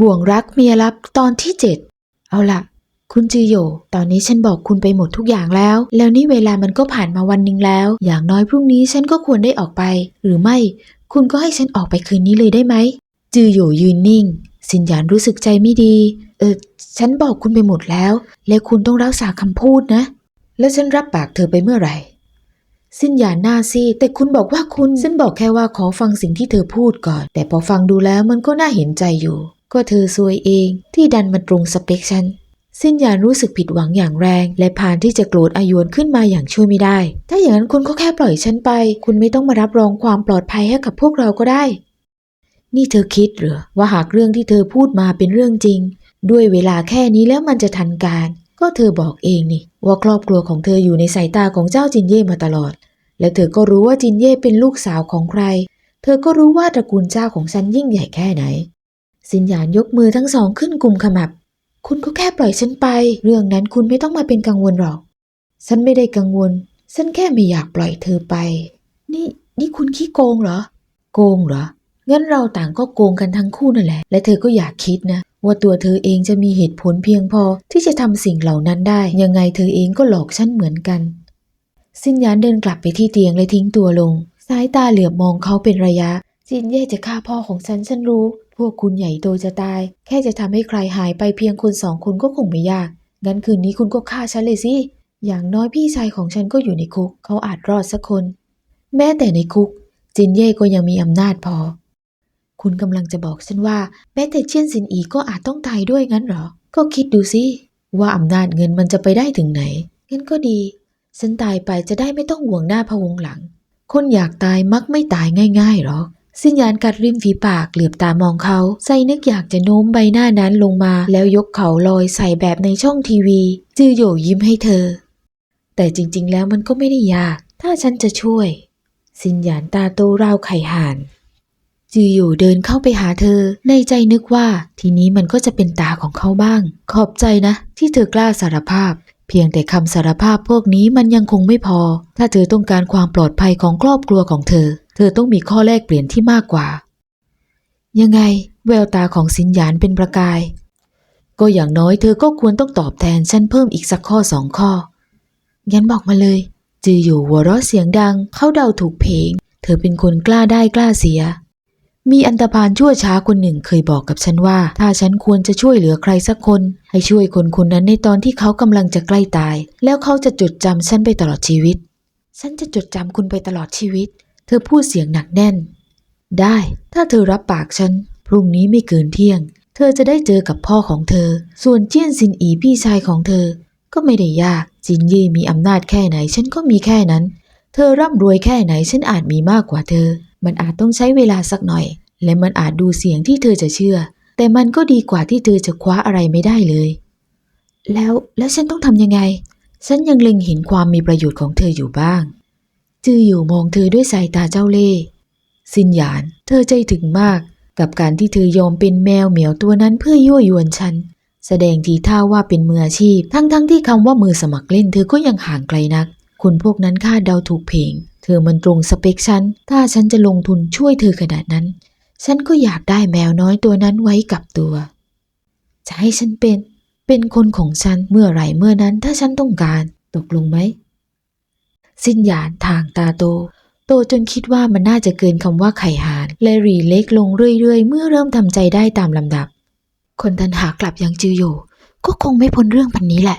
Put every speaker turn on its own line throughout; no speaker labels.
บ่วงรักเมียลับตอนที่เจ็ดเอาล่ะคุณจือโยตอนนี้ฉันบอกคุณไปหมดทุกอย่างแล้ว แล้วนี่เวลามันก็ผ่านมาวันหนึ่งแล้ว อย่างน้อยพรุ่งนี้ฉันก็ควรได้ออกไป หรือไม่ คุณก็ให้ฉันออกไปคืนนี้เลยได้ไหม จือโยยืนนิ่ง สินหยานรู้สึกใจไม่ดี เออ ฉันบอกคุณไปหมดแล้ว และคุณต้องรักษาคำพูดนะ แล้วฉันรับปากเธอไปเมื่อไหร่ สินหยานหน้าซีดแต่คุณบอกว่าคุณ ฉันบอกแค่ว่าขอฟังสิ่งที่เธอพูดก่อน แต่พอฟังดูแล้วมันก็น่าเห็นใจอยู่ ก็เธอซวยเองที่ดันมาตรงสเปคฉันสิ้นยานรู้สึกผิดหวังอย่างแรง และพานที่จะโกรธอายวนขึ้นมาอย่างช่วยไม่ได้ ถ้าอย่างนั้นคุณก็แค่ปล่อยฉันไป คุณไม่ต้องมารับรองความปลอดภัยให้กับพวกเราก็ได้ นี่เธอคิดเหรอว่าหากเรื่องที่เธอพูดมาเป็นเรื่องจริง ด้วยเวลาแค่นี้แล้วมันจะทันการ ก็เธอบอกเองนี่ ว่าครอบครัวของเธออยู่ในสายตาของเจ้าจินเย่มาตลอด และเธอก็รู้ว่าจินเย่เป็นลูกสาวของใคร เธอก็รู้ว่าตระกูลเจ้าของฉันยิ่งใหญ่แค่ไหน สินหยานยกมือทั้งสองขึ้นกลุ่มขมับ คุณก็แค่ปล่อยฉันไป เรื่องนั้นคุณไม่ต้องมาเป็นกังวลหรอก ฉันไม่ได้กังวล ฉันแค่ไม่อยากปล่อยเธอไป นี่นี่คุณขี้โกงเหรอ โกงเหรอ งั้นเราต่างก็โกงกันทั้งคู่นั่นแหละ และเธอก็อยากคิดนะ ว่าตัวเธอเองจะมีเหตุผลเพียงพอที่จะทำสิ่งเหล่านั้นได้ ยังไงเธอเองก็หลอกฉันเหมือนกัน สินหยานเดินกลับไปที่เตียงและทิ้งตัวลง สายตาเหลือบมองเขาเป็นระยะจินเย่จะฆ่าพ่อของฉันฉันรู้ พวกคุณใหญ่โตจะตาย แค่จะทำให้ใครหายไปเพียงคนสองคนก็คงไม่ยาก งั้นคืนนี้คุณก็ฆ่าฉันเลยสิ อย่างน้อยพี่ชายของฉันก็อยู่ในคุก เขาอาจรอดสักคน แม้แต่ในคุก จินเย่ก็ยังมีอำนาจพอ คุณกำลังจะบอกฉันว่า แม้แต่เชียนซินอีก็อาจต้องตายด้วยงั้นเหรอ ก็คิดดูสิว่าอำนาจเงินมันจะไปได้ถึงไหน งั้นก็ดี ฉันตายไปจะได้ไม่ต้องห่วงหน้าพะวงหลัง คนอยากตายมักไม่ตายง่ายๆหรอก สิญญาณกัดริมฝีปากเหลือบตามองเขาใจนึกอยากจะโน้มใบหน้านั้นลงมา แล้วยกเขาลอยใส่แบบในช่องทีวี จือโยยิ้มให้เธอ แต่จริง ๆ แล้วมันก็ไม่ได้ยาก ถ้าฉันจะช่วย สิญญาณตาโตราวไข่ห่านจืออยู่เดินเข้าไปหาเธอ ในใจนึกว่าทีนี้มันก็จะเป็นตาของเขาบ้าง ขอบใจนะ ที่เธอกล้าสารภาพ เพียงแต่คำสารภาพพวกนี้มันยังคงไม่พอ ถ้าเธอต้องการความปลอดภัยของครอบครัวของเธอ เธอต้องมีข้อแลกเปลี่ยนที่มากกว่า ยังไงแววตาของสินหยานเป็นประกาย ก็อย่างน้อยเธอก็ควรต้องตอบแทนฉันเพิ่มอีกสักข้อสองข้อ งั้นบอกมาเลย จืออยู่หัวเราะเสียงดัง เขาเดาถูกเพลงเธอเป็นคนกล้าได้กล้าเสีย มีอันตพาลชั่วช้าคนหนึ่งเคยบอกกับฉันว่า ถ้าฉันควรจะช่วยเหลือใครสักคน ให้ช่วยคนคนนั้นในตอนที่เขากำลังจะใกล้ตาย แล้วเขาจะจดจำฉันไปตลอดชีวิต ฉันจะจดจำคุณไปตลอดชีวิต เธอพูดเสียงหนักแน่น ได้ ถ้าเธอรับปากฉัน พรุ่งนี้ไม่เกินเที่ยง เธอจะได้เจอกับพ่อของเธอ ส่วนเจี้ยนซินอีพี่ชายของเธอ ก็ไม่ได้ยาก จินเย่มีอำนาจแค่ไหน ฉันก็มีแค่นั้น เธอร่ำรวยแค่ไหน ฉันอาจมีมากกว่าเธอ มันอาจต้องใช้เวลาสักหน่อย และมันอาจดูเสียงที่เธอจะเชื่อ แต่มันก็ดีกว่าที่เธอจะคว้าอะไรไม่ได้เลย แล้ว แล้วฉันต้องทำยังไง ฉันยังเล็งเห็นความมีประโยชน์ของเธออยู่บ้าง จืออยู่มองเธอด้วยสายตาเจ้าเล่ห์สินหยาน เธอใจถึงมาก กับการที่เธอยอมเป็นแมวเหมียวตัวนั้นเพื่อยั่วยวนฉัน แสดงทีท่าว่าเป็นมืออาชีพ ทั้งๆทที่คำว่ามือสมัครเล่นเธอก็ยังห่างไกลนัก คนพวกนั้นคาดเดาถูกเพลงเธอมันตรงสเปคฉัน ถ้าฉันจะลงทุนช่วยเธอขนาดนั้น ฉันก็อยากได้แมวน้อยตัวนั้นไว้กับตัว จะให้ฉันเป็น เป็นคนของฉันเมื่อไหร่เมื่อนั้นถ้าฉันต้องการ ตกลงไหม สิ้นหยานทางตาโต โตจนคิดว่ามันน่าจะเกินคำว่าไข่หานและรีเล็กลงเรื่อยๆ เมื่อเริ่มทำใจได้ตามลำดับ คนทันหากลับยังจืออยู่ ก็คงไม่พ้นเรื่องพันนี้แหละ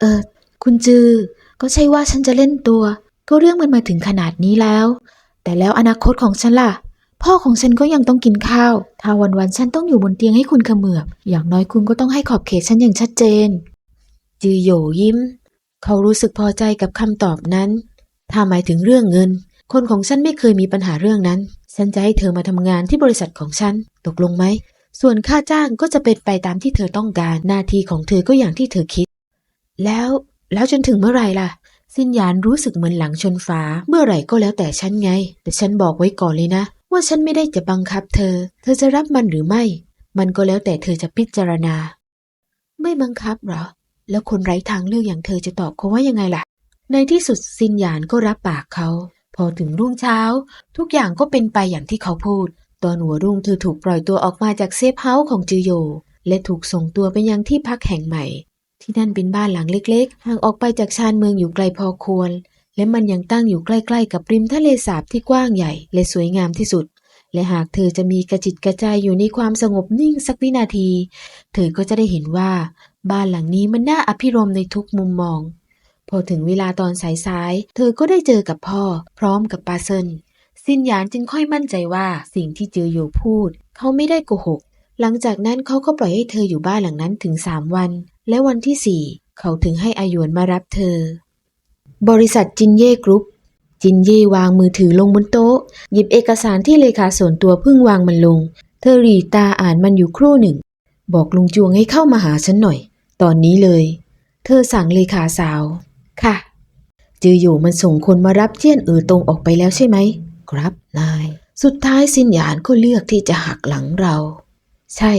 เออ คุณจือ ก็ใช่ว่าฉันจะเล่นตัว ก็เรื่องมันมาถึงขนาดนี้แล้ว แต่แล้วอนาคตของฉันล่ะพ่อของฉันก็ยังต้องกินข้าว ถ้าวันๆฉันต้องอยู่บนเตียงให้คุณเขมือบ อย่างน้อยคุณก็ต้องให้ขอบเขตฉันอย่างชัดเจน จือโยยิ้ม เขารู้สึกพอใจกับคำตอบนั้น ถ้าหมายถึงเรื่องเงิน คนของฉันไม่เคยมีปัญหาเรื่องนั้น ฉันจะให้เธอมาทำงานที่บริษัทของฉัน ตกลงไหม ส่วนค่าจ้างก็จะเป็นไปตามที่เธอต้องการ หน้าที่ของเธอก็อย่างที่เธอคิด แล้ว แล้วจนถึงเมื่อไหร่ล่ะ สินยานรู้สึกเหมือนหลังชนฟ้า เมื่อไหร่ก็แล้วแต่ฉันไง แต่ฉันบอกไว้ก่อนเลยนะ ว่าฉันไม่ได้จะบังคับเธอ เธอจะรับมันหรือไม่ มันก็แล้วแต่เธอจะพิจารณา ไม่บังคับหรอ แล้วคนไร้ทางเลือกอย่างเธอจะตอบเขาว่ายังไงล่ะ ในที่สุดซินหยานก็รับปากเขา พอถึงรุ่งเช้า ทุกอย่างก็เป็นไปอย่างที่เขาพูด ตอนหัวรุ่งเธอถูกปล่อยตัวออกมาจากเซฟเฮาส์ของจือโย และถูกส่งตัวไปยังที่พักแห่งใหม่ ที่นั่นเป็นบ้านหลังเล็กๆ ห่างออกไปจากชานเมืองอยู่ไกลพอควร และมันยังตั้งอยู่ใกล้ ๆ กับริมทะเลสาบที่กว้างใหญ่ และสวยงามที่สุด และหากเธอจะมีกระจิตกระจายอยู่ในความสงบนิ่งสักวินาที เธอก็จะได้เห็นว่า บ้านหลังนี้มันน่าอภิรมในทุกมุมมอง พอถึงเวลาตอนสายๆ เธอก็ได้เจอกับพ่อ พร้อมกับปาเซนซินหยานจึงค่อยมั่นใจว่าสิ่งที่เจออยู่พูด เขาไม่ได้โกหก หลังจากนั้นเขาก็ปล่อยให้เธออยู่บ้านหลังนั้นถึงสามวัน และวันที่สี่เขาถึงให้อายวนมารับเธอ บริษัทจินเย่กรุ๊ปจินเย่วางมือถือลงบนโต๊ะ หยิบเอกสารที่เลขาส่วนตัวเพิ่งวางมันลง เธอหรีตาอ่านมันอยู่ครู่หนึ่ง บอกลุงจวงให้เข้ามาหาฉันหน่อย ตอนนี้เลย เธอสั่งเลขาสาว ค่ะ จืออยู่มันส่งคนมารับเจี้ยนเอ๋อตรงออกไปแล้วใช่ไหม ครับนาย สุดท้ายสินหยานก็เลือกที่จะหักหลังเรา ใช่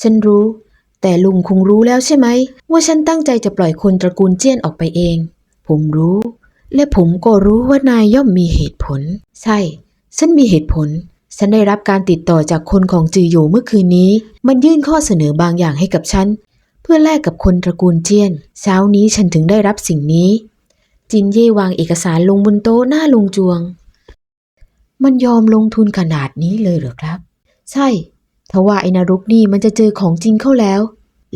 ฉันรู้ แต่ลุงคงรู้แล้วใช่ไหม ว่าฉันตั้งใจจะปล่อยคนตระกูลเจี้ยนออกไปเอง ผมรู้และผมก็รู้ว่านายย่อมมีเหตุผล ใช่ ฉันมีเหตุผล ฉันได้รับการติดต่อจากคนของจือโยเมื่อคืนนี้ มันยื่นข้อเสนอบางอย่างให้กับฉัน เพื่อแลกกับคนตระกูลเจียน เช้านี้ฉันถึงได้รับสิ่งนี้ จินเย่วางเอกสารลงบนโต๊ะหน้าลุงจวง มันยอมลงทุนขนาดนี้เลยเหรอครับ ใช่ทว่าไอ้นรกนี่มันจะเจอของจริงเข้าแล้ว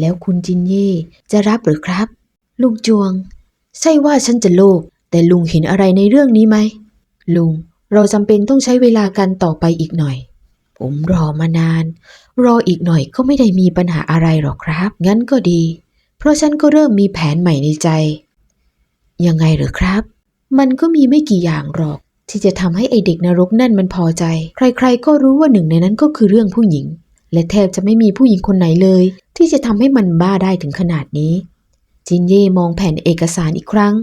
แล้วคุณจินเย่จะรับหรือครับ ลุงจวง ใช่ว่าฉันจะโลภแต่ลุงเห็นอะไรในเรื่องนี้ไหมลุง เราจำเป็นต้องใช้เวลากันต่อไปอีกหน่อย ผมรอมานาน รออีกหน่อยก็ไม่ได้มีปัญหาอะไรหรอกครับ งั้นก็ดี เพราะฉันก็เริ่มมีแผนใหม่ในใจ ยังไงหรือครับ มันก็มีไม่กี่อย่างหรอก ที่จะทำให้ไอเด็กนรกนั่นมันพอใจ ใครๆ ก็รู้ว่าหนึ่งในนั้นก็คือเรื่องผู้หญิง และแทบจะไม่มีผู้หญิงคนไหนเลย ที่จะทำให้มันบ้าได้ถึงขนาดนี้ จินเย่มองแผ่นเอกสารอีกครั้ง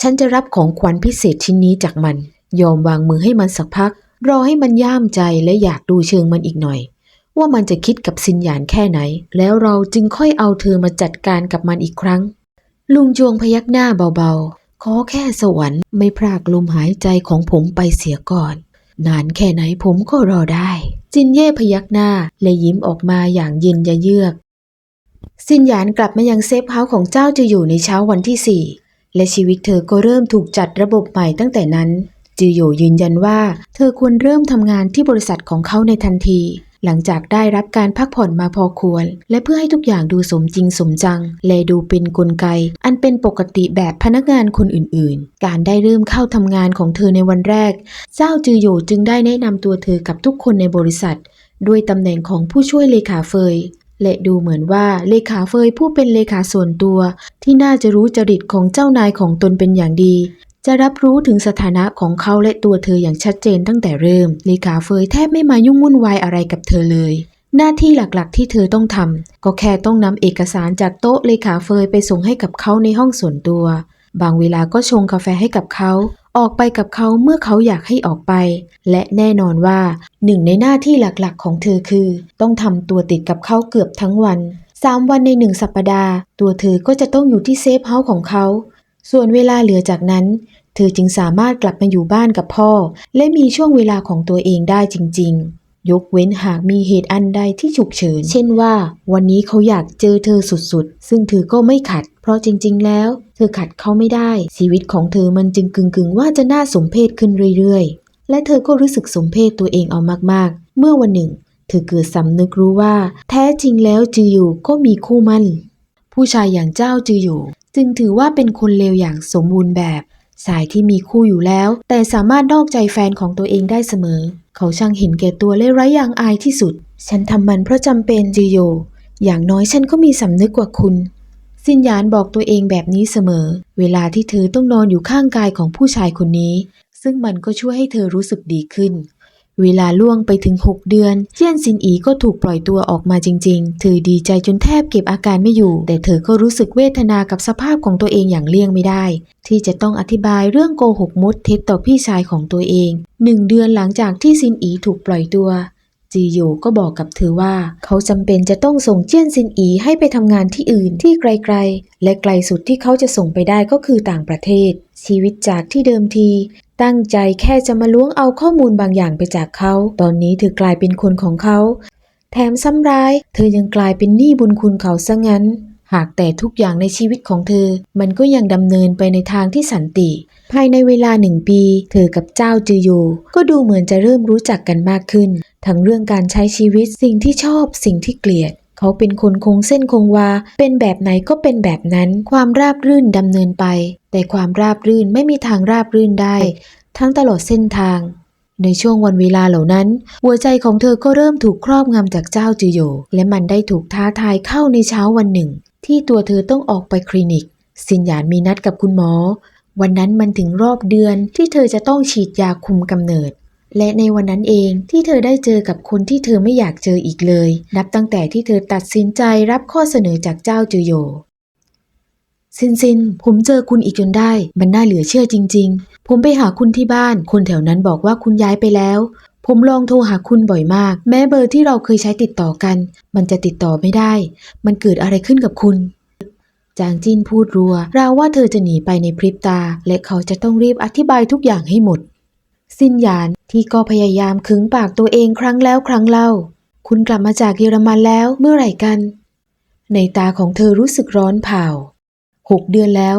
ฉันจะรับของขวัญพิเศษชิ้นนี้จากมัน ยอมวางมือให้มันสักพัก รอให้มันย่ามใจและอยากดูเชิงมันอีกหน่อย ว่ามันจะคิดกับซินหยานแค่ไหน แล้วเราจึงค่อยเอาเธอมาจัดการกับมันอีกครั้ง ลุงจวงพยักหน้าเบาๆ ขอแค่สวรรค์ไม่พรากลมหายใจของผมไปเสียก่อน นานแค่ไหนผมก็รอได้ จินเย่พยักหน้าและยิ้มออกมาอย่างเย็นยะเยือกซินหยานกลับมายังเซฟเฮาส์ของเจ้าจะอยู่ในเช้าวันที่สี่และชีวิตเธอก็เริ่มถูกจัดระบบใหม่ตั้งแต่นั้น จือโยยืนยันว่า เธอควรเริ่มทำงานที่บริษัทของเขาในทันที หลังจากได้รับการพักผ่อนมาพอควร และเพื่อให้ทุกอย่างดูสมจริงสมจัง และดูเป็นกลไก อันเป็นปกติแบบพนักงานคนอื่นๆ การได้เริ่มเข้าทำงานของเธอในวันแรก เจ้าจือโยจึงได้แนะนำตัวเธอกับทุกคนในบริษัท ด้วยตำแหน่งของผู้ช่วยเลขาเฟยและดูเหมือนว่าเลขาเฟยผู้เป็นเลขาส่วนตัว ที่น่าจะรู้จริตของเจ้านายของตนเป็นอย่างดี จะรับรู้ถึงสถานะของเขาและตัวเธออย่างชัดเจนตั้งแต่เริ่มเลขาเฟยแทบไม่มายุ่งวุ่นวายอะไรกับเธอเลย หน้าที่หลักๆที่เธอต้องทำก็แค่ต้องนำเอกสารจากโต๊ะเลขาเฟยไปส่งให้กับเขาในห้องส่วนตัว บางเวลาก็ชงกาแฟให้กับเขาออกไปกับเขาเมื่อเขาอยากให้ออกไป และแน่นอนว่าหนึ่งในหน้าที่หลักๆของเธอคือ ต้องทำตัวติดกับเขาเกือบทั้งวันสามวันในหนึ่งสัปดาห์ ตัวเธอก็จะต้องอยู่ที่เซฟเฮาส์ของเขา ส่วนเวลาเหลือจากนั้น เธอจึงสามารถกลับมาอยู่บ้านกับพ่อ และมีช่วงเวลาของตัวเองได้จริง ๆ ยกเว้นหากมีเหตุอันใดที่ฉุกเฉิน เช่นว่า วันนี้เขาอยากเจอเธอสุดๆ ซึ่งเธอก็ไม่ขัด เพราะจริง ๆ แล้ว เธอขัดเขาไม่ได้ ชีวิตของเธอมันจึงกึ่งๆว่าจะน่าสมเพชขึ้นเรื่อยๆ และเธอก็รู้สึกสมเพชตัวเองเอามากๆ เมื่อวันหนึ่ง เธอเกิดสำนึกรู้ว่า แท้จริงแล้วจืออยู่ก็มีคู่มั่นผู้ชายอย่างเจ้าจืออยู่ จึงถือว่าเป็นคนเลวอย่างสมบูรณ์แบบชายที่มีคู่อยู่แล้ว แต่สามารถนอกใจแฟนของตัวเองได้เสมอ เขาช่างเห็นแก่ตัวและไร้ยางอายที่สุด ฉันทำมันเพราะจำเป็นจือโย อย่างน้อยฉันก็มีสำนึกกว่าคุณสินยานบอกตัวเองแบบนี้เสมอ เวลาที่เธอต้องนอนอยู่ข้างกายของผู้ชายคนนี้ ซึ่งมันก็ช่วยให้เธอรู้สึกดีขึ้น เวลาล่วงไปถึง 6 เดือนเจียนซินอีก็ถูกปล่อยตัวออกมาจริง ๆ เธอดีใจจนแทบเก็บอาการไม่อยู่ แต่เธอก็รู้สึกเวทนากับสภาพของตัวเองอย่างเลี่ยงไม่ได้ ที่จะต้องอธิบายเรื่องโกหกมดเท็จต่อพี่ชายของตัวเองหนึ่งเดือนหลังจากที่ซินอีถูกปล่อยตัว จีโยก็บอกกับเธอว่า เขาจำเป็นจะต้องส่งเจี้ยนซินอีให้ไปทำงานที่อื่นที่ไกลๆ และไกลสุดที่เขาจะส่งไปได้ก็คือต่างประเทศ ชีวิตจากที่เดิมที ตั้งใจแค่จะมาล้วงเอาข้อมูลบางอย่างไปจากเขา ตอนนี้เธอกลายเป็นคนของเขา แถมซ้ำร้าย เธอยังกลายเป็นหนี้บุญคุณเขาซะงั้น หากแต่ทุกอย่างในชีวิตของเธอ มันก็ยังดำเนินไปในทางที่สันติภายในเวลาหนึ่งปี เธอกับเจ้าจือโยก็ดูเหมือนจะเริ่มรู้จักกันมากขึ้น ทั้งเรื่องการใช้ชีวิตสิ่งที่ชอบสิ่งที่เกลียด เขาเป็นคนคงเส้นคงวา เป็นแบบไหนก็เป็นแบบนั้น ความราบรื่นดำเนินไป แต่ความราบรื่นไม่มีทางราบรื่นได้ ทั้งตลอดเส้นทางในช่วงวันเวลาเหล่านั้น หัวใจของเธอก็เริ่มถูกครอบงำจากเจ้าจือโยและมันได้ถูกท้าทายเข้าในเช้าวันหนึ่ง ที่ตัวเธอต้องออกไปคลินิก สินหยานมีนัดกับคุณหมอ วันนั้นมันถึงรอบเดือนที่เธอจะต้องฉีดยาคุมกำเนิด และในวันนั้นเองที่เธอได้เจอกับคนที่เธอไม่อยากเจออีกเลย นับตั้งแต่ที่เธอตัดสินใจรับข้อเสนอจากเจ้าจือโยซินซิน ผมเจอคุณอีกจนได้ มันน่าเหลือเชื่อจริง ๆ ผมไปหาคุณที่บ้าน คนแถวนั้นบอกว่าคุณย้ายไปแล้ว ผมลองโทรหาคุณบ่อยมาก แม้เบอร์ที่เราเคยใช้ติดต่อกัน มันจะติดต่อไม่ได้ มันเกิดอะไรขึ้นกับคุณ จางจินพูดรัว ราวว่าเธอจะหนีไปในพริบตา และเขาจะต้องรีบอธิบายทุกอย่างให้หมด สิ้นหยานที่ก็พยายามขึงปากตัวเองครั้งแล้วครั้งเล่า คุณกลับมาจากเยอรมันแล้วเมื่อไหร่กัน ในตาของเธอรู้สึกร้อนเผาหกเดือนแล้ว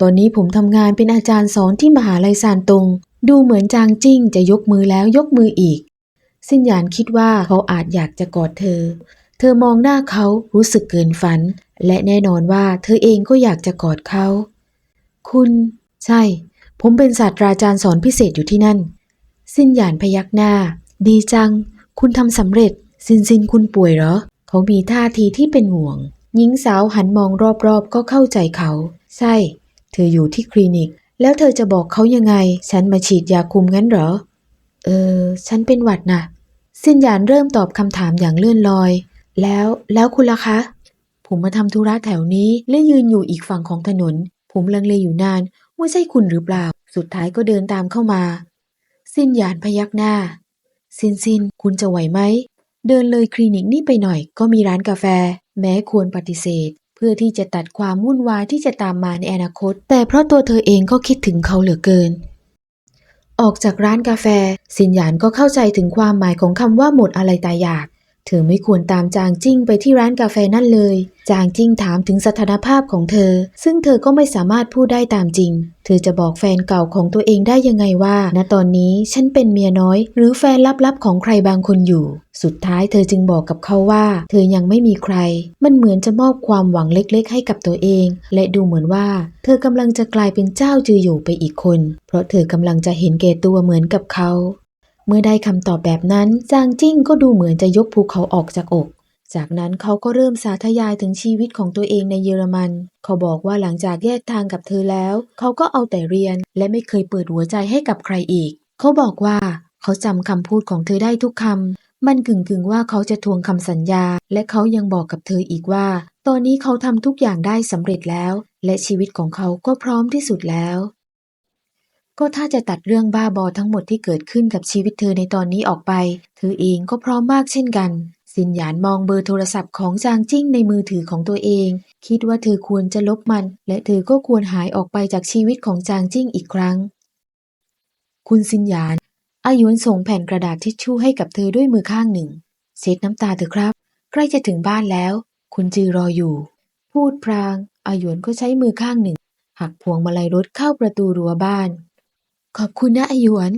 ตอนนี้ผมทำงานเป็นอาจารย์สอนที่มหาลัยซานตง ดูเหมือนจางจิ้งจะยกมือแล้วยกมืออีก สินหยานคิดว่าเขาอาจอยากจะกอดเธอ เธอมองหน้าเขารู้สึกเกินฝัน และแน่นอนว่าเธอเองก็อยากจะกอดเขา คุณ ใช่ ผมเป็นศาสตราจารย์สอนพิเศษอยู่ที่นั่น สินหยานพยักหน้า ดีจัง คุณทำสำเร็จซินซินคุณป่วยเหรอ เขามีท่าทีที่เป็นห่วง หญิงสาวหันมองรอบๆ ก็เข้าใจเขา ใช่ เธออยู่ที่คลินิก แล้วเธอจะบอกเขายังไง ฉันมาฉีดยาคุมงั้นเหรอ เออ ฉันเป็นหวัดนะสินหยานเริ่มตอบคำถามอย่างเลื่อนลอย แล้วแล้วคุณล่ะคะ ผมมาทำธุระแถวนี้และยืนอยู่อีกฝั่งของถนน ผมลังเลอยู่นาน ว่าใช่คุณหรือเปล่า สุดท้ายก็เดินตามเข้ามา สินหยานพยักหน้าซินซินคุณจะไหวไหม เดินเลยคลินิกนี่ไปหน่อยก็มีร้านกาแฟ แม้ควรปฏิเสธ เพื่อที่จะตัดความวุ่นวายที่จะตามมาในอนาคต แต่เพราะตัวเธอเองก็คิดถึงเขาเหลือเกิน ออกจากร้านกาแฟ สินหยานก็เข้าใจถึงความหมายของคำว่าหมดอะไรตายอยาก เธอไม่ควรตามจางจิ้งไปที่ร้านกาแฟนั่นเลย จางจิ้งถามถึงสถานภาพของเธอ ซึ่งเธอก็ไม่สามารถพูดได้ตามจริง เธอจะบอกแฟนเก่าของตัวเองได้ยังไงว่า ณ ตอนนี้ฉันเป็นเมียน้อย หรือแฟนลับๆของใครบางคนอยู่ สุดท้ายเธอจึงบอกกับเขาว่า เธอยังไม่มีใคร มันเหมือนจะมอบความหวังเล็กๆ ให้กับตัวเอง และดูเหมือนว่า เธอกำลังจะกลายเป็นเจ้าจืออยู่ไปอีกคน เพราะเธอกำลังจะเห็นแก่ตัวเหมือนกับเขา เมื่อได้คำตอบแบบนั้นจางจิ้งก็ดูเหมือนจะยกภูเขาออกจากอก จากนั้นเขาก็เริ่มสาธยายถึงชีวิตของตัวเองในเยอรมัน เขาบอกว่าหลังจากแยกทางกับเธอแล้ว เขาก็เอาแต่เรียนและไม่เคยเปิดหัวใจให้กับใครอีก เขาบอกว่าเขาจำคำพูดของเธอได้ทุกคำ มันกึ่งกึ่งๆว่าเขาจะทวงคำสัญญา และเขายังบอกกับเธออีกว่า ตอนนี้เขาทำทุกอย่างได้สำเร็จแล้ว และชีวิตของเขาก็พร้อมที่สุดแล้ว ก็ถ้าจะตัดเรื่องบ้าบอทั้งหมดที่เกิดขึ้นกับชีวิตเธอในตอนนี้ออกไป เธอเองก็พร้อมมากเช่นกัน สินหยานมองเบอร์โทรศัพท์ของจางจิ้งในมือถือของตัวเอง คิดว่าเธอควรจะลบมัน และเธอก็ควรหายออกไปจากชีวิตของจางจิ้งอีกครั้ง คุณสินหยานอายวนส่งแผ่นกระดาษทิชชู่ให้กับเธอด้วยมือข้างหนึ่ง เช็ดน้ำตาเถอครับ ใกล้จะถึงบ้านแล้ว คุณจือรออยู่ พูดพรางอายวนก็ใช้มือข้างหนึ่ง หักพวงมาลัยรถเข้าประตูรั้วบ้าน ขอบคุณนะอหยวน